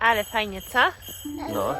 Ale fajnie, co? No.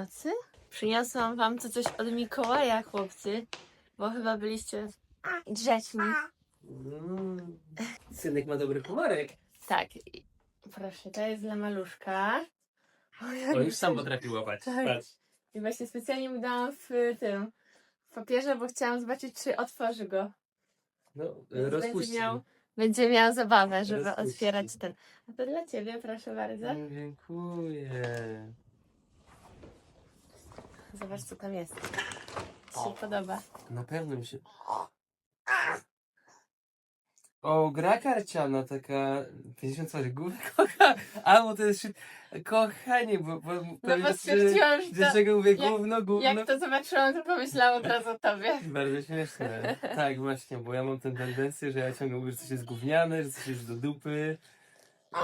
Nocy? Przyniosłam wam to coś od Mikołaja, chłopcy, bo chyba byliście grzeczni. Mm. Synek ma dobry komorek. Tak, i- proszę, to jest dla maluszka. O, jak O, już sam potrafi łapać. Tak. Patrz. I właśnie specjalnie mu dałam w tym w papierze, bo chciałam zobaczyć, czy otworzy go. No, Więc. Będzie miał, będzie miał zabawę, żeby Rozpuścił. otwierać ten. A to dla ciebie, proszę bardzo. Mm, Dziękuję. Zobacz, co tam jest. Ci się podoba. Na pewno mi się... O, gra karciana taka 50 coś główek kocha. A, bo to jest shit. Kochanie, bo, bo No bo stwierdziłam, że to, Dlaczego mówię jak- gówno, gówno? jak to zobaczyłam, to pomyślałam od razu o tobie. Bardzo śmieszne. Tak, właśnie, bo ja mam tę tendencję, że ja ciągle mówię, że coś jest gówniane, że coś jest do dupy.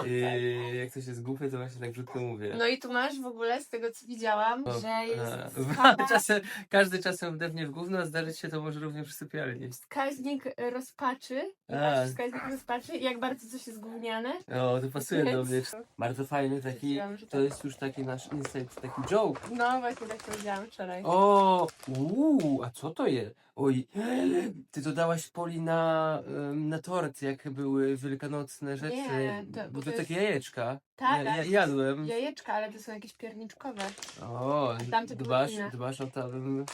I jak coś jest głupie, to właśnie tak brzydko mówię. No i tu masz w ogóle, z tego co widziałam, O, że a, jest czasem, każdy czasem wdepnie w gówno, a zdarzyć się to może również przy sypialni. wskaźnik rozpaczy. A. masz wskaźnik rozpaczy, jak bardzo coś jest gówniane. O, to pasuje do mnie. Bardzo fajny taki, że to tak. jest już taki nasz insight, taki joke. No właśnie tak powiedziałam wczoraj. O, uuu, a co to jest? Oj, ty dodałaś poli na, em, na tort, jak były wielkanocne rzeczy. Nie, to- bo to jest- takie jajeczka. Tak, ja, ja ale- jadłem. Jajeczka, ale to są jakieś pierniczkowe. O, tamte były dbasz, inne. dbasz o tę em,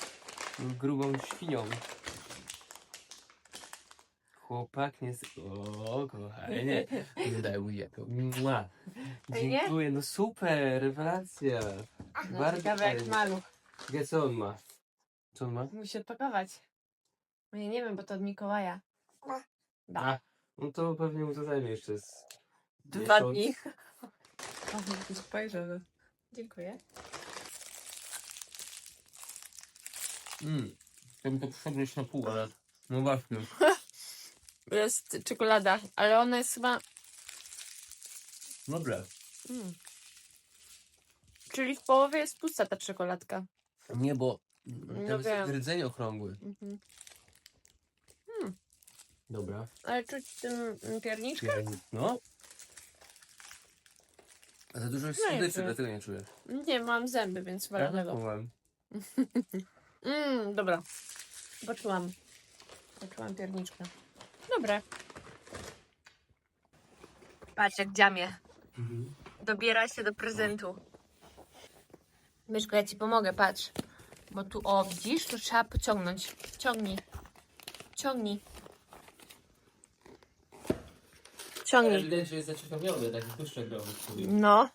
grubą świnią. Chłopak nie... s- O, kochanie. Daj mu jako. Mua. Dziękuję, no super, rewelacja. No, Bardzo ciekawe jak fajnie. maluch. Wie co on ma? Co on ma? Musi odpakować. No ja nie wiem, bo to od Mikołaja. Da. A, no to pewnie mu to zajmie jeszcze z Dwa miesiąc. dni. Spojrzę. Dziękuję. Mm. Chciałbym to przegryźć na pół, ale... No właśnie. Jest czekolada, ale ona jest chyba... Dobre. Mm. Czyli w połowie jest pusta ta czekoladka. Nie, bo No tam jest wiem. rdzeń okrągły. Mhm. Dobra. Ale czuć w tym mm, pierniczkę? No. A za dużo jest No słodyczy, dlatego nie czuję. Nie, mam zęby, więc chyba dlatego. Mam. Mmm, dobra. Poczułam. Poczułam pierniczkę. Dobra. Patrz jak dziamie. Mhm. Dobiera się do prezentu. Myszko, ja ci pomogę, patrz. Bo tu, o, widzisz, to trzeba pociągnąć. Ciągnij. Ciągnij. Ciągnij. Ewidentnie jest zaciekawiony, taki puszczek sobie. No.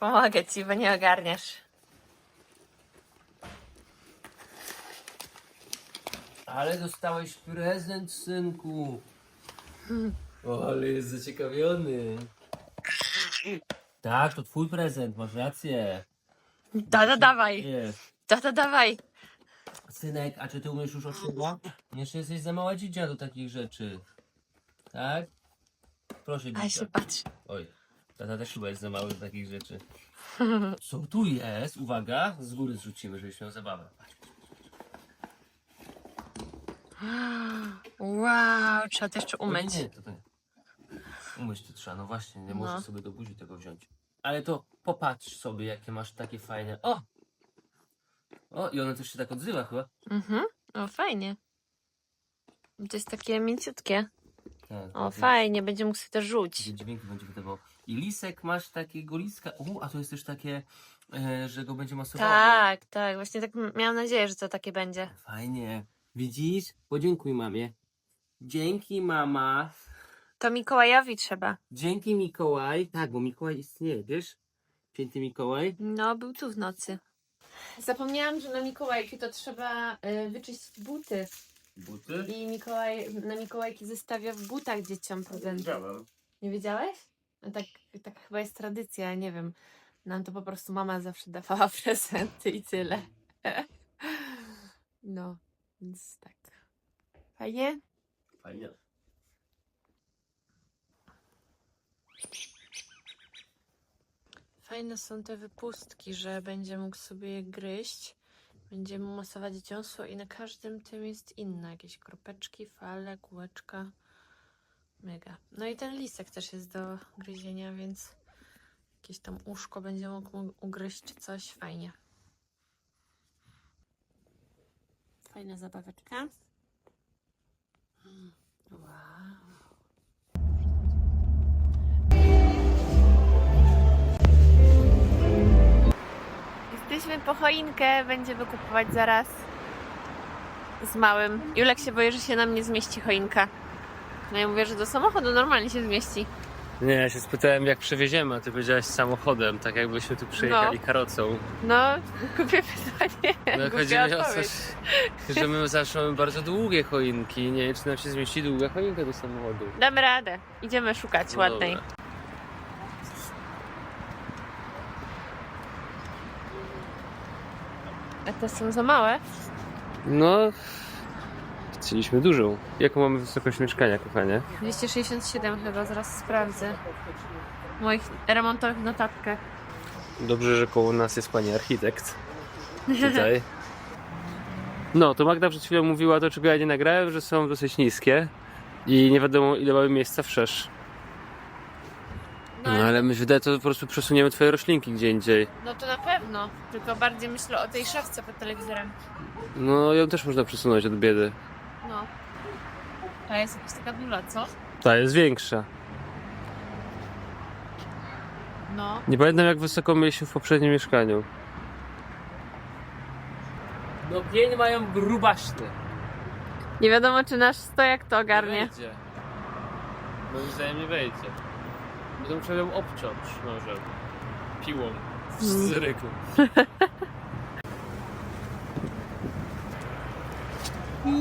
Pomogę ci, bo nie ogarniasz. Ale dostałeś prezent, synku. O, ale jest zaciekawiony. Tak, to twój prezent, masz rację. Da, da, dawaj. Jest. Da, da, dawaj. Synek, a czy ty umiesz już oszuba? Jeszcze jesteś za mała dzidzia do takich rzeczy. Tak? Proszę A się dzidzia. patrz. Oj, tata też chyba jest za mały do takich rzeczy. Co tu jest? Uwaga, z góry zrzucimy, żebyś miał zabawę. Patrz. Wow, trzeba to jeszcze umyć. Nie, to nie. Umyć to trzeba, no właśnie, nie No. możesz sobie do buzi tego wziąć. Ale to popatrz sobie, jakie masz takie fajne. O! O, i one też się tak odzywa chyba. Mhm. O, fajnie. To jest takie mięciutkie. Tak, O, fajnie, będzie mógł sobie to rzuć. Takie dźwięki będzie wydawał. I lisek masz takiego liska. U, a to jest też takie, e, że go będzie masowało. Tak, tak, właśnie tak m- miałam nadzieję, że to takie będzie. Fajnie. Widzisz? Podziękuj mamie. Dzięki mama. To Mikołajowi trzeba. Dzięki Mikołaj. Tak, bo Mikołaj istnieje, wiesz? Święty Mikołaj? No, był tu w nocy. Zapomniałam, że na Mikołajki to trzeba y, wyczyścić buty. Buty? I Mikołaj, na Mikołajki zostawia w butach dzieciom prezenty. Wiedziałem. Nie wiedziałeś? No tak, tak chyba jest tradycja, nie wiem. Nam to po prostu mama zawsze dawała prezenty i tyle. No, więc tak. Fajnie? Fajnie. Fajne są te wypustki, że będzie mógł sobie je gryźć. Będzie mu masować dziąsło i na każdym tym jest inne. Jakieś kropeczki, fale, kółeczka. Mega. No i ten lisek też jest do gryzienia, więc jakieś tam uszko będzie mógł ugryźć coś. Fajnie. Fajna zabaweczka. Wow. Jesteśmy po choinkę, będziemy kupować zaraz z małym. Julek się boi, że się nam nie zmieści choinka. No ja mówię, że do samochodu normalnie się zmieści. Nie, ja się spytałem jak przewieziemy, a ty powiedziałaś samochodem, tak jakbyśmy tu przyjechali No. karocą. No, kupię pytanie. No chodzi mi o coś, że my zawsze mamy bardzo długie choinki. Nie wiem, czy nam się zmieści długa choinka do samochodu. Damy radę. Idziemy szukać No ładnej. dobra. A te są za małe? No, chcieliśmy dużą. Jaką mamy wysokość mieszkania, kochanie? 267 chyba, zaraz sprawdzę. W moich remontowych notatkach. Dobrze, że koło nas jest pani architekt. Tutaj. No, to Magda przed chwilą mówiła to, czego ja nie nagrałem, że są dosyć niskie i nie wiadomo ile mamy miejsca wszerz. No, No ale myślę, że to po prostu przesuniemy twoje roślinki gdzie indziej. no to na pewno. Tylko bardziej myślę o tej szafce pod telewizorem. No, ją też można przesunąć od biedy. No. Ta jest jakaś taka duża, co? Ta jest większa. No. Nie pamiętam jak wysoko mieliśmy w poprzednim mieszkaniu. No pień mają grubaśny. Nie wiadomo, czy nasz stojak to ogarnie. Wejdzie. Moim zdaniem nie wejdzie. Będę musiał ją obciąć nożem. Piłą. Z ryku.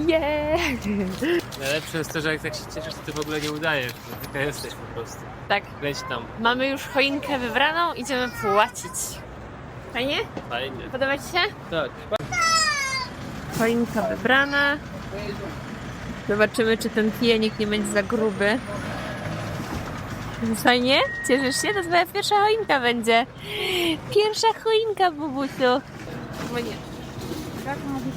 Yeah! Najlepsze jest to, że jak tak się cieszysz, to ty w ogóle nie udajesz. że Taka jesteś po prostu. Tak, Leć tam. mamy już choinkę wybraną, idziemy płacić. Fajnie? Fajnie. Podoba Ci się? Tak. Choinka wybrana. Zobaczymy, czy ten pijenik nie będzie za gruby. Fajnie? Cieszysz się? To twoja pierwsza choinka będzie. Pierwsza choinka, Bubusiu. Bo nie. Как могу?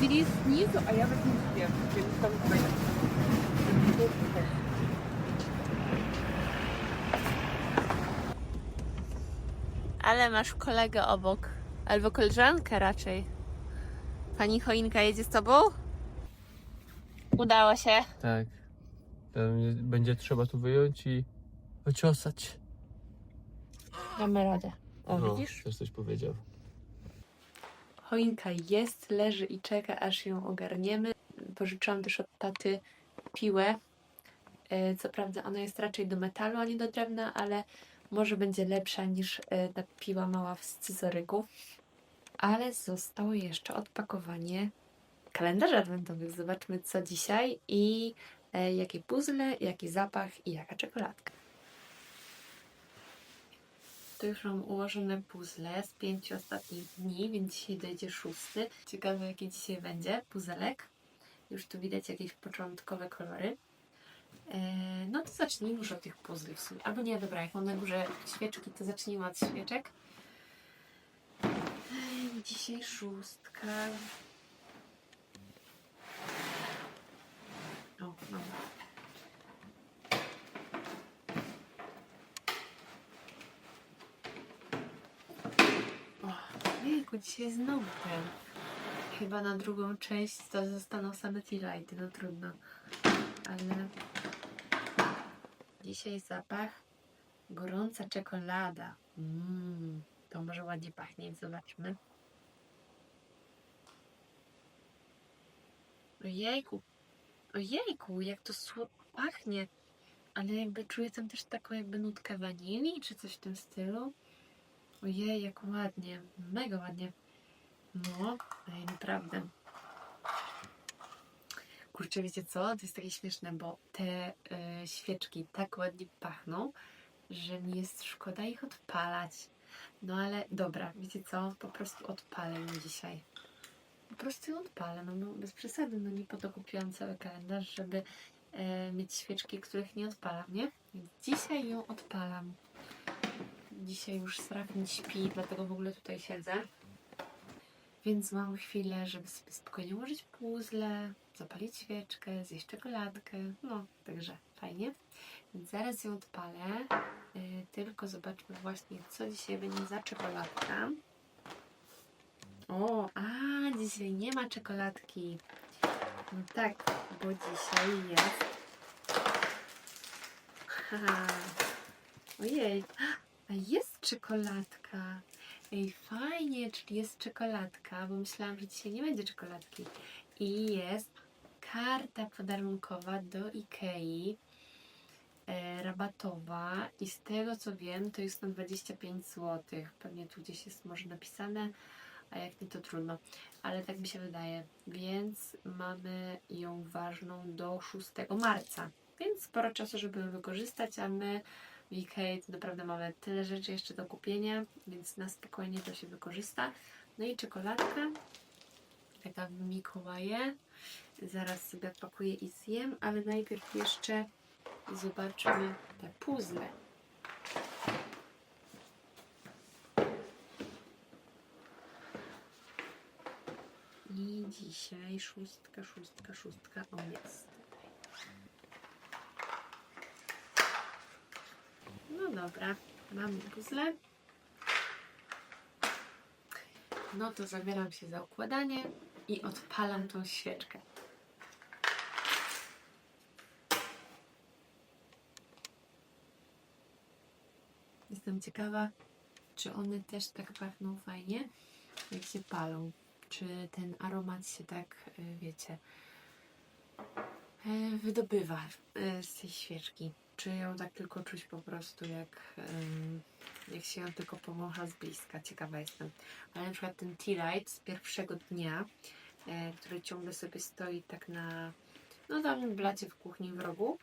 Бери снизу, а я возьму сверху. Через там твоя. Ale masz kolegę obok. Albo koleżankę raczej. Pani choinka jedzie z tobą? Udało się. Tak. Będzie trzeba tu wyjąć i ociosać. Damy radę. O, No, widzisz? Też coś powiedział. Choinka jest, leży i czeka, aż ją ogarniemy. Pożyczyłam też od taty piłę. E, Co prawda ona jest raczej do metalu, a nie do drewna, ale może będzie lepsza niż e, ta piła mała w scyzoryku. Ale zostało jeszcze odpakowanie kalendarza adwentowych. Zobaczmy co dzisiaj i e, jakie puzzle, jaki zapach i jaka czekoladka. Tu już mam ułożone puzzle z pięciu ostatnich dni, więc dzisiaj dojdzie szósty. Ciekawe, jaki dzisiaj będzie puzelek. Już tu widać jakieś początkowe kolory. Eee, no to zacznijmy już od tych puzli w sumie. Albo nie, dobra, jak mam na górze świeczki, to zacznijmy od świeczek. Eee, dzisiaj szóstka. O, dobra. O, dzisiaj znowu ten. Chyba na drugą część to zostaną same tea no trudno. Ale dzisiaj zapach gorąca czekolada. Mmm, to może ładnie pachnieć, zobaczmy. Ojejku, ojejku, jak to pachnie. Ale jakby czuję tam też taką jakby nutkę wanilii, czy coś w tym stylu. Ojej, jak ładnie. Mega ładnie. No, ej, naprawdę. Kurczę, wiecie co? To jest takie śmieszne, bo te y, świeczki tak ładnie pachną, że mi jest szkoda ich odpalać. No ale dobra, wiecie co? Po prostu odpalę ją dzisiaj. Po prostu ją odpalę, no, no bez przesady. No nie po to kupiłam cały kalendarz, żeby e, mieć świeczki, których nie odpalam, nie? Dzisiaj ją odpalam. Dzisiaj już Serafin śpi, dlatego w ogóle tutaj siedzę. Więc mam chwilę, żeby sobie spokojnie ułożyć puzzle, zapalić świeczkę, zjeść czekoladkę. No, także fajnie. Więc zaraz ją odpalę. Yy, tylko zobaczmy właśnie, co dzisiaj będzie za czekoladka. O, a dzisiaj nie ma czekoladki. No tak, bo dzisiaj jest. Haha. Ojej, jest czekoladka. Ej, fajnie, czyli jest czekoladka, bo myślałam, że dzisiaj nie będzie czekoladki. I jest karta podarunkowa do Ikei, e, rabatowa i z tego co wiem, to jest na 25 zł. Pewnie tu gdzieś jest może napisane, a jak nie to trudno, ale tak mi się wydaje. Więc mamy ją ważną do 6 marca. Więc sporo czasu, żeby ją wykorzystać, a my w Ikei to naprawdę mamy tyle rzeczy jeszcze do kupienia, więc na spokojnie to się wykorzysta. No i czekoladka, taka w Mikołaje. Zaraz sobie pakuję i zjem, ale najpierw jeszcze zobaczmy te puzzle. I dzisiaj szóstka, szóstka, szóstka, o jest. No dobra, mamy puzzle. No to zabieram się za układanie i odpalam tą świeczkę. Jestem ciekawa, czy one też tak pachną fajnie, jak się palą. Czy ten aromat się tak, y, wiecie, y, wydobywa y, z tej świeczki. Czy ją tak tylko czuć po prostu, jak, ym, jak się ją tylko pomocha z bliska. Ciekawa jestem. Ale na przykład ten tea light z pierwszego dnia, e, który ciągle sobie stoi tak na no tam blacie w kuchni w rogu,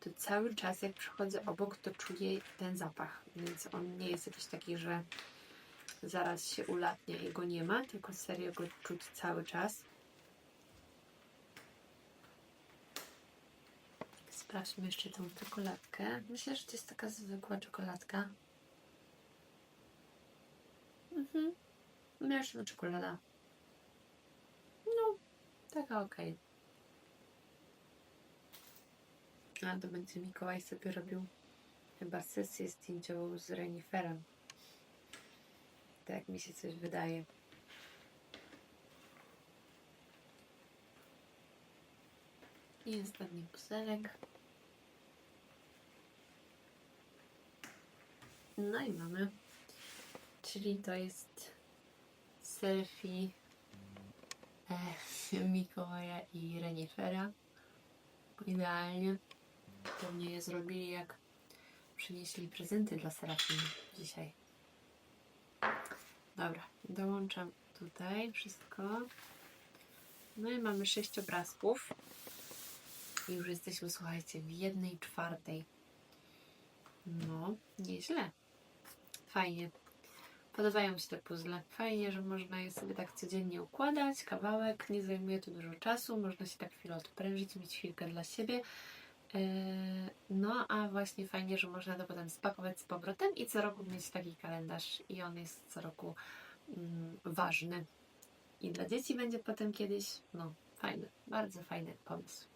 to cały czas jak przychodzę obok, to czuję ten zapach. Więc on nie jest jakiś taki, że zaraz się ulatnia i go nie ma, tylko serio go czuć cały czas. Sprawdźmy jeszcze tą czekoladkę. Myślę, że to jest taka zwykła czekoladka. Mhm. Mieszana czekolada. No, taka okej. A to będzie Mikołaj sobie robił chyba sesję zdjęciową z Reniferem. Tak mi się coś wydaje. I ostatni puzelek. No i mamy. Czyli to jest selfie e, Mikołaja i Renifera. Idealnie. Pewnie je zrobili jak przynieśli prezenty dla Serafiny dzisiaj. Dobra, dołączam tutaj wszystko. No i mamy sześć obrazków. I już jesteśmy, słuchajcie, w jednej czwartej. No, nieźle. Fajnie. Podobają mi się te puzzle. Fajnie, że można je sobie tak codziennie układać. Kawałek, nie zajmuje to dużo czasu. Można się tak chwilę odprężyć, mieć chwilkę dla siebie. Yy, No, a właśnie fajnie, że można to potem spakować z powrotem i co roku mieć taki kalendarz. I on jest co roku mm, ważny. I dla dzieci będzie potem kiedyś, no, fajny, bardzo fajny pomysł.